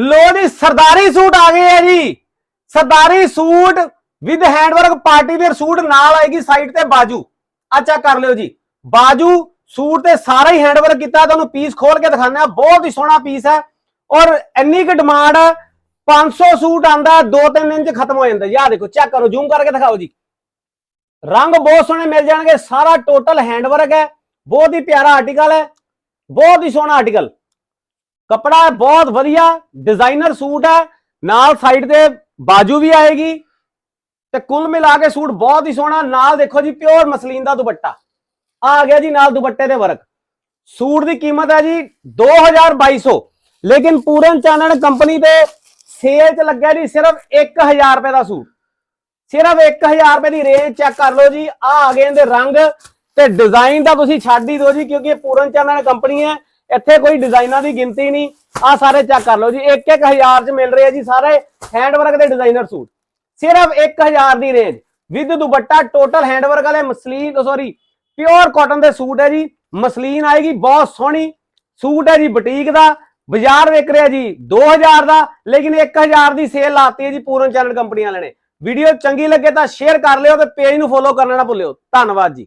ਲੋ ਜੀ, ਸਰਦਾਰੀ ਸੂਟ ਆ ਗਏ ਆ ਜੀ। ਸਰਦਾਰੀ suit with handwork party wear suit ਨਾਲ ਆਏਗੀ ਸਾਈਡ ਤੇ ਬਾਜੂ। ਆ ਚੈੱਕ ਕਰ ਲਿਓ ਜੀ। ਬਾਜੂ ਸੂਟ ਤੇ ਸਾਰਾ ਹੀ ਹੈਂਡਵਰਕ ਕੀਤਾ, ਤੁਹਾਨੂੰ ਪੀਸ ਖੋਲ ਕੇ ਦਿਖਾਉਂਦੇ ਆ। ਬਹੁਤ ਹੀ ਸੋਹਣਾ ਪੀਸ ਹੈ। ਔਰ ਇੰਨੀ ਕੁ ਡਿਮਾਂਡ ਹੈ 500 ਸੂਟ ਆਂਦਾ 2-3 ਦਿਨ ਚ ਖਤਮ ਹੋ ਜਾਂਦਾ। ਯਾ ਦੇਖੋ ਚੈੱਕ ਕਰੋ ਜ਼ੂਮ ਕਰਕੇ ਦਿਖਾਓ ਜੀ। ਰੰਗ ਬਹੁਤ ਸੋਹਣੇ ਮਿਲ ਜਾਣਗੇ। ਸਾਰਾ ਟੋਟਲ ਹੈਂਡਵਰਕ ਹੈ। ਬਹੁਤ ਹੀ ਪਿਆਰਾ ਆਰਟੀਕਲ ਹੈ। ਬਹੁਤ ਹੀ ਸੋਹਣਾ ਆਰਟੀਕਲ ਕਪੜਾ ਬਹੁਤ ਵਧੀਆ ਡਿਜ਼ਾਈਨਰ ਸੂਟ ਹੈ, ਨਾਲ ਸਾਈਡ ਤੇ ਬਾਜੂ ਵੀ ਆਏਗੀ ਤੇ ਕੁੱਲ ਮਿਲਾ ਕੇ ਸੂਟ ਬਹੁਤ ਹੀ ਸੋਹਣਾ, ਨਾਲ ਦੇਖੋ ਜੀ ਪਿਓਰ ਮਸਲੀਨ ਦਾ ਦੁਪੱਟਾ। ਆ ਗਿਆ ਜੀ ਨਾਲ ਦੁਪੱਟੇ ਦੇ ਵਰਕ ਸੂਟ ਦੀ ਕੀਮਤ ਹੈ ਜੀ 2200 ਲੇਕਿਨ ਪੂਰਨ ਚਾਨਣ ਕੰਪਨੀ ਦੇ ਸੇਲ 'ਚ ਲੱਗਿਆ ਜੀ ਸਿਰਫ 1000 ਰੁਪਏ ਦਾ ਸੂਟ। ਸਿਰਫ 1000 ਰੁਪਏ ਦੀ ਰੇਂਜ ਚੈੱਕ ਕਰ ਲਓ ਜੀ, ਆ ਆ ਗਏ ਇਹਦੇ ਰੰਗ ਤੇ ਡਿਜ਼ਾਈਨ ਦਾ ਤੁਸੀਂ ਛੱਡ ਹੀ ਦਿਓ ਜੀ, ਕਿਉਂਕਿ ਇਹ ਪੂਰਨ ਚਾਨਣ ਕੰਪਨੀ ਹੈ। ਇੱਥੇ ਕੋਈ ਡਿਜ਼ਾਈਨਾਂ ਦੀ ਗਿਣਤੀ ਨਹੀਂ। ਆ ਸਾਰੇ ਚੈੱਕ ਕਰ ਲਓ ਜੀ। 1-1000 ਚ ਮਿਲ ਰਹੇ ਆ ਜੀ ਸਾਰੇ ਹੈਂਡਵਰਕ ਦੇ ਡਿਜ਼ਾਈਨਰ ਸੂਟ। ਸਿਰਫ 1000 ਦੀ range with dupatta total handwork ਵਾਲੇ ਮਸਲੀਨ ਸੌਰੀ ਪਿਓਰ ਕਾਟਨ ਦੇ ਸੂਟ ਹੈ ਜੀ। ਮਸਲੀਨ ਆਏਗੀ, ਬਹੁਤ ਸੋਹਣੀ। ਸੂਟ ਹੈ ਜੀ ਬੁਟੀਕ ਦਾ। ਬਾਜ਼ਾਰ ਵਿਕ ਰਿਹਾ ਜੀ 2000 ਦਾ। ਲੇਕਿਨ 1000 ਦੀ ਸੇਲ ਲਾਤੀ ਹੈ ਜੀ ਪੂਰਨ ਚੈਨਲ ਕੰਪਨੀ ਵਾਲਿਆਂ ਨੇ। ਵੀਡੀਓ ਚੰਗੀ ਲੱਗੇ ਤਾਂ ਸ਼ੇਅਰ ਕਰ ਲਿਓ ਤੇ ਪੇਜ ਨੂੰ ਫੋਲੋ ਕਰਨਾ ਨਾ ਭੁੱਲਿਓ। ਧੰਨਵਾਦ ਜੀ।